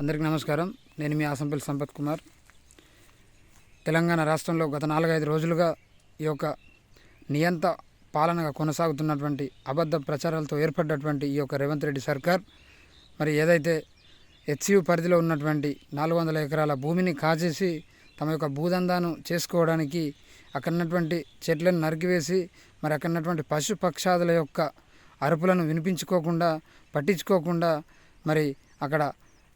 అందరికీ నమస్కారం. నేను మీ ఆసంపల్లి సంపత్ కుమార్. తెలంగాణ రాష్ట్రంలో గత నాలుగైదు రోజులుగా ఈ యొక్క నియంత పాలనగా కొనసాగుతున్నటువంటి అబద్ధ ప్రచారాలతో ఏర్పడ్డటువంటి ఈ యొక్క రేవంత్ రెడ్డి సర్కార్ మరి ఏదైతే హెచ్సియు పరిధిలో ఉన్నటువంటి నాలుగు వందల ఎకరాల భూమిని కాజేసి తమ యొక్క భూదందాను చేసుకోవడానికి అక్కడ ఉన్నటువంటి చెట్లను నరికివేసి మరి అక్కడ ఉన్నటువంటి పశు పక్షాదుల యొక్క అరుపులను వినిపించుకోకుండా పట్టించుకోకుండా మరి అక్కడ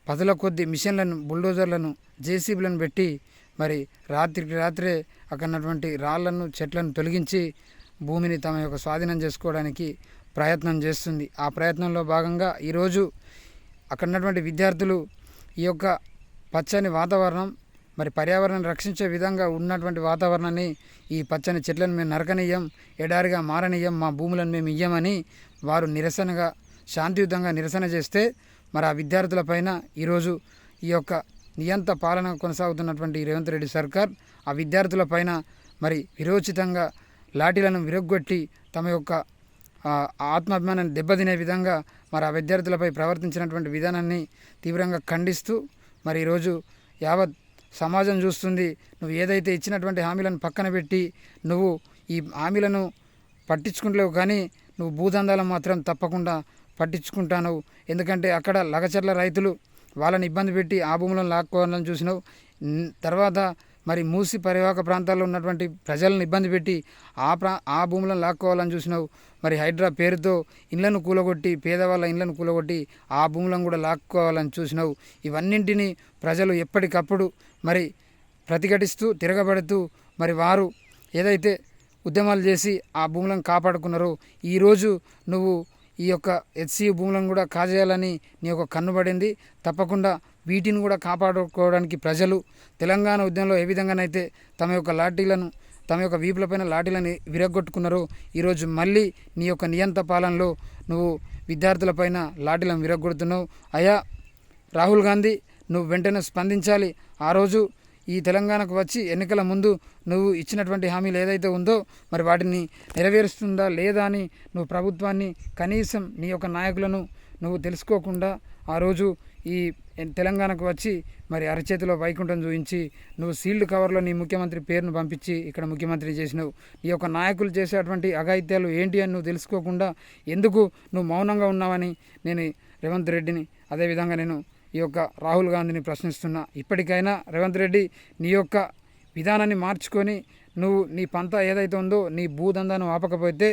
పదుల కొద్ది మిషన్లను బుల్డోజర్లను జేసీబీలను పెట్టి మరి రాత్రికి రాత్రే అక్కడటువంటి రాళ్ళను చెట్లను తొలగించి భూమిని తమ యొక్క స్వాధీనం చేసుకోవడానికి ప్రయత్నం చేస్తుంది. ఆ ప్రయత్నంలో భాగంగా ఈరోజు అక్కడ ఉన్నటువంటి విద్యార్థులు ఈ యొక్క పచ్చని వాతావరణం మరి పర్యావరణం రక్షించే విధంగా ఉన్నటువంటి వాతావరణాన్ని ఈ పచ్చని చెట్లను మేము నరకనీయం ఎడారిగా మారనీయం మా భూములను మేము ఇయ్యమని వారు నిరసనగా శాంతియుతంగా నిరసన చేస్తే మరి ఆ విద్యార్థులపైన ఈరోజు ఈ యొక్క నియంత పాలన కొనసాగుతున్నటువంటి రేవంత్ రెడ్డి సర్కార్ ఆ విద్యార్థులపైన మరి విరోచితంగా లాఠీలను విరగ్గొట్టి తమ యొక్క ఆత్మాభిమానాన్ని దెబ్బతినే విధంగా మరి ఆ విద్యార్థులపై ప్రవర్తించినటువంటి విధానాన్ని తీవ్రంగా ఖండిస్తూ మరి ఈరోజు యావత్ సమాజం చూస్తుంది నువ్వు ఏదైతే ఇచ్చినటువంటి హామీలను పక్కన పెట్టి నువ్వు ఈ హామీలను పట్టించుకుంటలేవు కానీ నువ్వు భూదందాలను మాత్రం తప్పకుండా పట్టించుకుంటాను ఎందుకంటే అక్కడ లగచర్ల రైతులు వాళ్ళని ఇబ్బంది పెట్టి ఆ భూములను లాక్కోవాలని చూసినావు. తర్వాత మరి మూసి పరివాహక ప్రాంతాల్లో ఉన్నటువంటి ప్రజలను ఇబ్బంది పెట్టి ఆ ప్రా ఆ భూములను లాక్కోవాలని చూసినావు. మరి హైడ్రా పేరుతో ఇళ్ళను కూలగొట్టి పేదవాళ్ళ ఇళ్ళను కూలగొట్టి ఆ భూములను కూడా లాక్కోవాలని చూసినావు. ఇవన్నింటినీ ప్రజలు ఎప్పటికప్పుడు మరి ప్రతిఘటిస్తూ తిరగబడుతూ మరి వారు ఏదైతే ఉద్యమాలు చేసి ఆ భూములను కాపాడుకున్నారో ఈరోజు నువ్వు ఈ యొక్క హెచ్సియు భూములను కూడా కాజేయాలని నీ యొక్క కన్నుబడింది తప్పకుండా వీటిని కూడా కాపాడుకోవడానికి ప్రజలు తెలంగాణ ఉద్యమంలో ఏ విధంగానైతే తమ యొక్క లాఠీలను తమ యొక్క వీపులపైన లాఠీలను విరగొట్టుకున్నారో ఈరోజు మళ్ళీ నీ యొక్క నియంత పాలనలో నువ్వు విద్యార్థులపైన లాఠీలను విరగొడుతున్నావు అయా రాహుల్ గాంధీ నువ్వు వెంటనే స్పందించాలి. ఆ రోజు ఈ తెలంగాణకు వచ్చి ఎన్నికల ముందు నువ్వు ఇచ్చినటువంటి హామీలు ఏదైతే ఉందో మరి వాటిని నెరవేరుస్తుందా లేదా అని నువ్వు ప్రభుత్వాన్ని కనీసం నీ యొక్క నాయకులను నువ్వు తెలుసుకోకుండా ఆ రోజు ఈ తెలంగాణకు వచ్చి మరి అరచేతిలో వైకుంఠం చూపించి నువ్వు సీల్డ్ కవర్లో నీ ముఖ్యమంత్రి పేరును పంపించి ఇక్కడ ముఖ్యమంత్రి చేసినావు. నీ యొక్క నాయకులు చేసేటువంటి అఘాయిత్యాలు ఏంటి అని నువ్వు తెలుసుకోకుండా ఎందుకు నువ్వు మౌనంగా ఉన్నావని నేను రేవంత్ రెడ్డిని అదేవిధంగా నేను ఈ యొక్క రాహుల్ గాంధీని ప్రశ్నిస్తున్నా ఇప్పటికైనా రేవంత్ రెడ్డి నీ యొక్క విధానాన్ని మార్చుకొని నువ్వు నీ పంత ఏదైతే ఉందో నీ భూదందాను ఆపకపోతే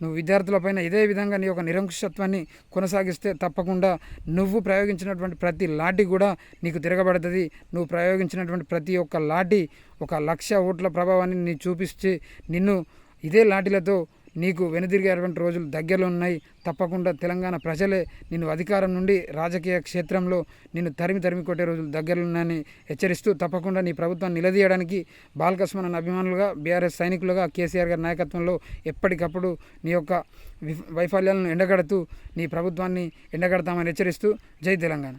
నువ్వు విద్యార్థులపైన ఇదే విధంగా నీ యొక్క నిరంకుశత్వాన్ని కొనసాగిస్తే తప్పకుండా నువ్వు ప్రయోగించినటువంటి ప్రతి లాఠీ కూడా నీకు తిరగబడుతుంది. నువ్వు ప్రయోగించినటువంటి ప్రతి ఒక్క లాఠీ ఒక లక్ష ఓట్ల ప్రభావాన్ని నీ చూపిస్తే నిన్ను ఇదే లాఠీలతో నీకు వెనుదిరిగేటువంటి రోజులు దగ్గరలో ఉన్నాయి. తప్పకుండా తెలంగాణ ప్రజలే నిన్ను అధికారం నుండి రాజకీయ క్షేత్రంలో నిన్ను తరిమి తరిమి కొట్టే రోజులు దగ్గరలో ఉన్నాయని హెచ్చరిస్తూ తప్పకుండా నీ ప్రభుత్వాన్ని నిలదీయడానికి బాలకృష్ణ అభిమానులుగా బీఆర్ఎస్ సైనికులుగా కేసీఆర్ గారి నాయకత్వంలో ఎప్పటికప్పుడు నీ యొక్క వైఫల్యాలను ఎండగడుతూ నీ ప్రభుత్వాన్ని ఎండగడతామని హెచ్చరిస్తూ జై తెలంగాణ.